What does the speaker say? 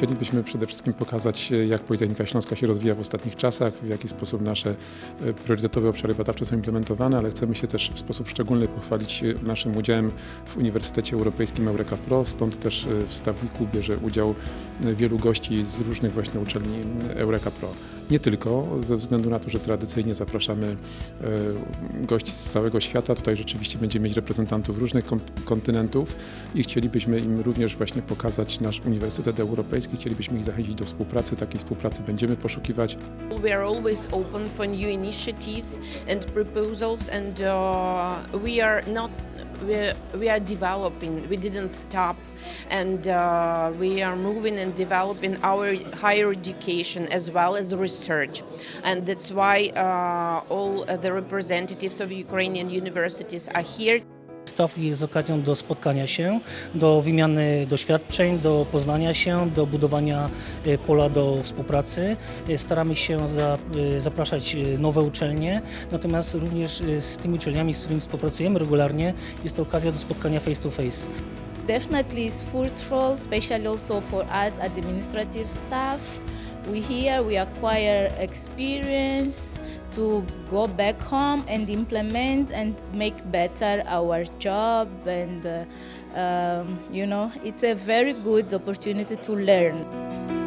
Chcielibyśmy przede wszystkim pokazać, jak Politechnika Śląska się rozwija w ostatnich czasach, w jaki sposób nasze e, priorytetowe obszary badawcze są implementowane, ale chcemy się też w sposób szczególny pochwalić e, naszym udziałem w Uniwersytecie Europejskim Eureka Pro, stąd też e, w Stawniku bierze udział wielu gości z różnych właśnie uczelni Eureka Pro. Nie tylko, ze względu na to, że tradycyjnie zapraszamy e, gości z całego świata. Tutaj rzeczywiście będziemy mieć reprezentantów różnych kontynentów i chcielibyśmy im również właśnie pokazać nasz Uniwersytet Europejski. Chcielibyśmy ich zachęcić do współpracy. Takiej współpracy będziemy poszukiwać. We are always open for new initiatives and proposals, and uh, we are not. We, we are developing. We didn't stop, and uh, we are moving and developing our higher education as well as research, and that's why uh, all the representatives of Ukrainian universities are here Staw jest okazją do spotkania się, do wymiany doświadczeń, do poznania się, do budowania e, pola do współpracy. E, Staramy się e, zapraszać nowe uczelnie, natomiast również z tymi uczelniami, z którymi współpracujemy regularnie, jest to okazja do spotkania face to face. definitely is fruitful, especially also for us administrative staff. We here we acquire experience to go back home and implement and make better our job and uh, um, you know it's a very good opportunity to learn.